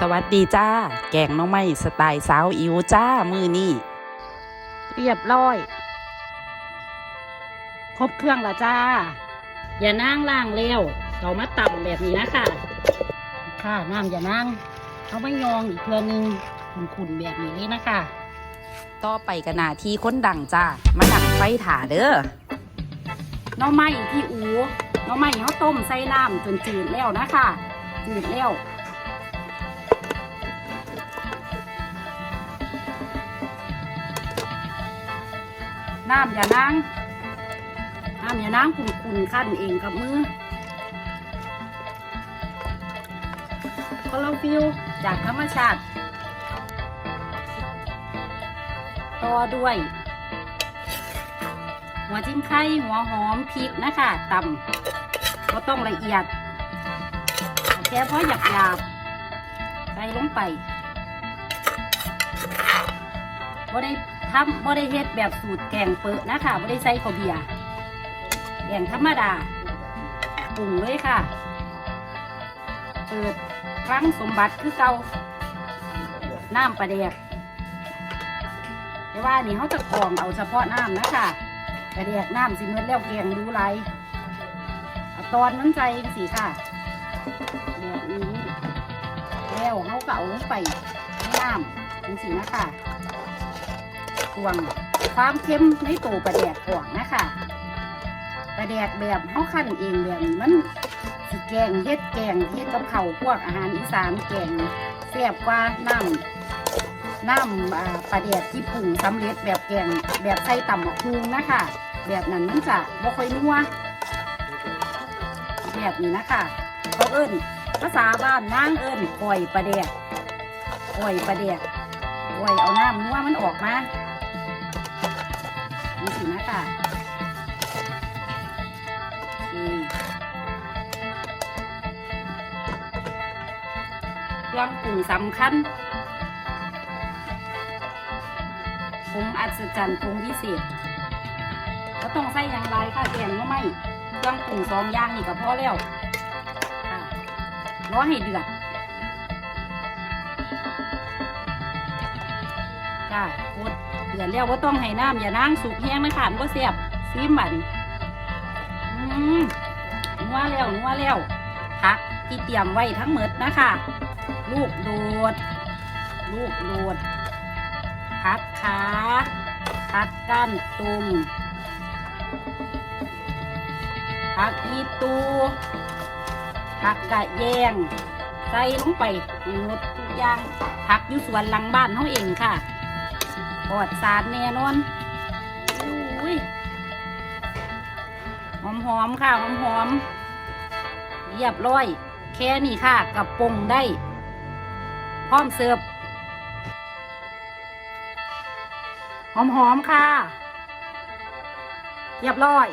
สวัสดีจ้า แกงน้องไม้สไตล์สาวอิวจ้า มือนี่เรียบร้อย ครบเครื่องละจ้า อย่านั่งล่างเร็วเรามาต่ำแบบนี้นะค่ะ ค่ะน้ำอย่านั่งเอาไม่ยองอีกเพื่อนึงขุนๆแบบนี้นะคะ ต่อไปกันนาที่ค้นดังจ้า มาดังไฟถาเด้อน้องไม้ที่อูน้องไม้เขาต้มใส่น้ำจนจืดแล้วนะคะจืดแล้ว น้ำอย่านั่งน้ำอย่านั่งคุณคุณขั้นเองกับมือคอลฟิวจากธรรมชาติ ต่อด้วย หัวจิ้งไข่หัวหอมพริกนะคะตำก็ต้องละเอียดแค่พอหยาบหยาบๆใส่ลงไป บ่ได้ทำบ่ได้เฮ็ดแบบสูตรแกงเปิดนะคะบ่ได้ใส่ข้าวเบียร์แกงธรรมดาปรุงเลยค่ะ เปิดครั้งสมบัติคือเก่าน้ำปลาแดกแต่ว่านี่เขาจะกรองเอาเฉพาะน้ำนะคะกระเดียกน้ำสิเมื่อแล้วแกงดูไรตอนมันใจสีค่ะแบบนี้แล้วเขาก็เอาลงไปน้ำจังสีนะคะ ตวงความเค็มในตัวปลาแดกก่อนนะคะปลาแดกแบบเขาขั้นเองแบบนี้มันสิแกงเฮ็ดแกงเฮ็ดกับเขาพวกอาหารอีสานแกงแซ่บกว่าน้ำน้ำปลาแดดที่ปรุงสำเร็จแบบแกงแบบใส่ต่ำหมกคุงนะคะ แบบนั้นมันจะบ่ค่อยนัวแบบนี้นะคะเขาเอิ้นภาษาบ้านนางเอิ้นก่อยปลาแดดก่อยปลาแดดก่อยเอาน้ำนัวมันออกมา นี่สินะคะเครื่องปรุงสำคัญผงอัศจรรย์ผงพิเศษก็ต้องใส่อย่างไรค่ะแกงก็ไม่เครื่องปรุงสองอย่างนี่ก็พอแล้วค่ะรอให้เดือดจ้าโคตร เดือดแล้วว่าต้องให้น้ำอย่านั่งสุกแห้งนะคะมันก็เสียบซีมบันอืมนัวแล้วนัวแล้วผักที่เตรียมไว้ทั้งหมดนะคะ ลูกโดด ลูกโดดพัดขาพัดก้านตุ่มผักอีตูผักกะแยงใส่ลงไปหมดทุกอย่างผักอยู่สวนหลังบ้านเขาเองค่ะ ปอดสารแน่นอนอุ้ยหอมหอมๆค่ะหอมหอมๆเรียบร้อย แค่นี้ค่ะกับปรุงได้ พร้อมเสิร์ฟหอมๆค่ะ เรียบร้อย